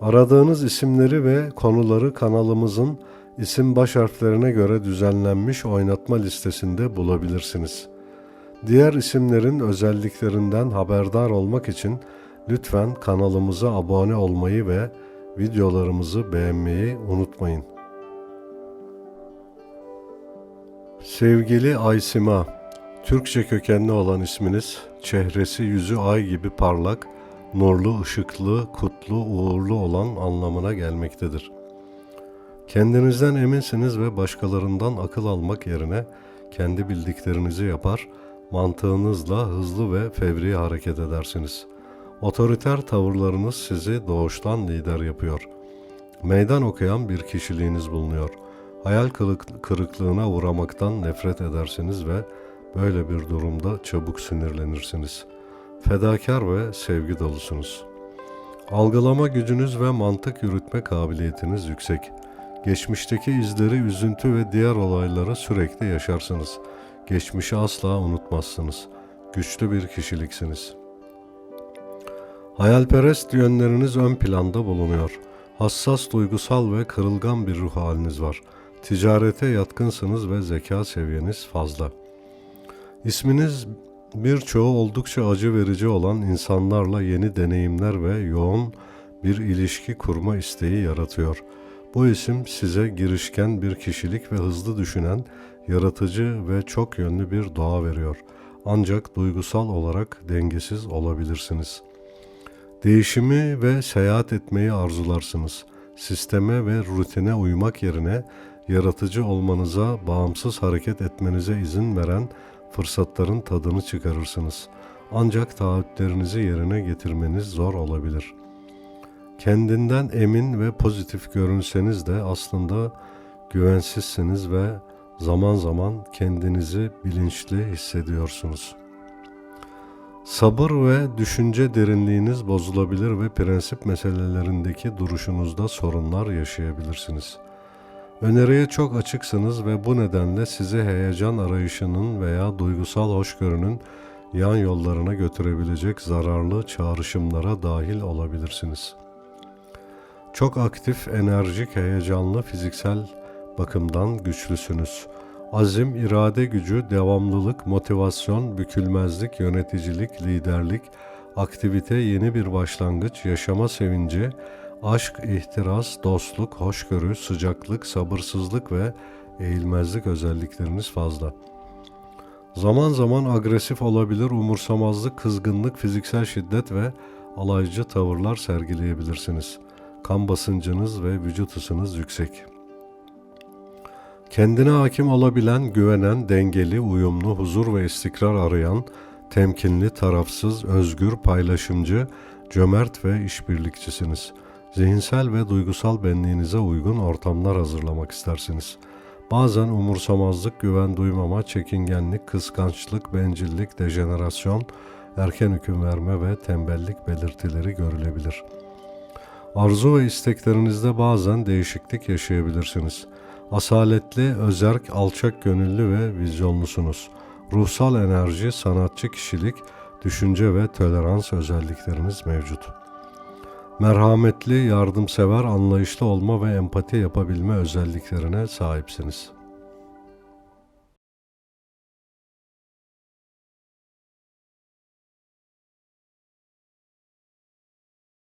Aradığınız isimleri ve konuları kanalımızın isim baş harflerine göre düzenlenmiş oynatma listesinde bulabilirsiniz. Diğer isimlerin özelliklerinden haberdar olmak için lütfen kanalımıza abone olmayı ve videolarımızı beğenmeyi unutmayın. Sevgili Aysima, Türkçe kökenli olan isminiz, çehresi yüzü ay gibi parlak, nurlu, ışıklı, kutlu, uğurlu olan anlamına gelmektedir. Kendinizden eminsiniz ve başkalarından akıl almak yerine kendi bildiklerinizi yapar, mantığınızla hızlı ve fevri hareket edersiniz. Otoriter tavırlarınız sizi doğuştan lider yapıyor. Meydan okuyan bir kişiliğiniz bulunuyor. Hayal kırık- kırıklığına uğramaktan nefret edersiniz ve böyle bir durumda çabuk sinirlenirsiniz. Fedakar ve sevgi dolusunuz. Algılama gücünüz ve mantık yürütme kabiliyetiniz yüksek. Geçmişteki izleri, üzüntü ve diğer olayları sürekli yaşarsınız. Geçmişi asla unutmazsınız. Güçlü bir kişiliksiniz. Hayalperest yönleriniz ön planda bulunuyor. Hassas, duygusal ve kırılgan bir ruh haliniz var. Ticarete yatkınsınız ve zeka seviyeniz fazla. İsminiz birçoğu oldukça acı verici olan insanlarla yeni deneyimler ve yoğun bir ilişki kurma isteği yaratıyor. Bu isim size girişken bir kişilik ve hızlı düşünen, yaratıcı ve çok yönlü bir doğa veriyor. Ancak duygusal olarak dengesiz olabilirsiniz. Değişimi ve seyahat etmeyi arzularsınız. Sisteme ve rutine uymak yerine yaratıcı olmanıza, bağımsız hareket etmenize izin veren fırsatların tadını çıkarırsınız. Ancak taahhütlerinizi yerine getirmeniz zor olabilir. Kendinden emin ve pozitif görünseniz de aslında güvensizsiniz ve zaman zaman kendinizi bilinçli hissediyorsunuz. Sabır ve düşünce derinliğiniz bozulabilir ve prensip meselelerindeki duruşunuzda sorunlar yaşayabilirsiniz. Öneriye çok açıksınız ve bu nedenle sizi heyecan arayışının veya duygusal hoşgörünün yan yollarına götürebilecek zararlı çağrışımlara dahil olabilirsiniz. Çok aktif, enerjik, heyecanlı, fiziksel bakımdan güçlüsünüz. Azim, irade gücü, devamlılık, motivasyon, bükülmezlik, yöneticilik, liderlik, aktivite, yeni bir başlangıç, yaşama sevinci, aşk, ihtiras, dostluk, hoşgörü, sıcaklık, sabırsızlık ve eğilmezlik özellikleriniz fazla. Zaman zaman agresif olabilir, umursamazlık, kızgınlık, fiziksel şiddet ve alaycı tavırlar sergileyebilirsiniz. Kan basıncınız ve vücut ısınız yüksek. Kendine hakim olabilen, güvenen, dengeli, uyumlu, huzur ve istikrar arayan, temkinli, tarafsız, özgür, paylaşımcı, cömert ve işbirlikçisiniz. Zihinsel ve duygusal benliğinize uygun ortamlar hazırlamak istersiniz. Bazen umursamazlık, güven duymama, çekingenlik, kıskançlık, bencillik, dejenerasyon, erken hüküm verme ve tembellik belirtileri görülebilir. Arzu ve isteklerinizde bazen değişiklik yaşayabilirsiniz. Asaletli, özerk, alçak gönüllü ve vizyonlusunuz. Ruhsal enerji, sanatçı kişilik, düşünce ve tolerans özellikleriniz mevcut. Merhametli, yardımsever, anlayışlı olma ve empati yapabilme özelliklerine sahipsiniz.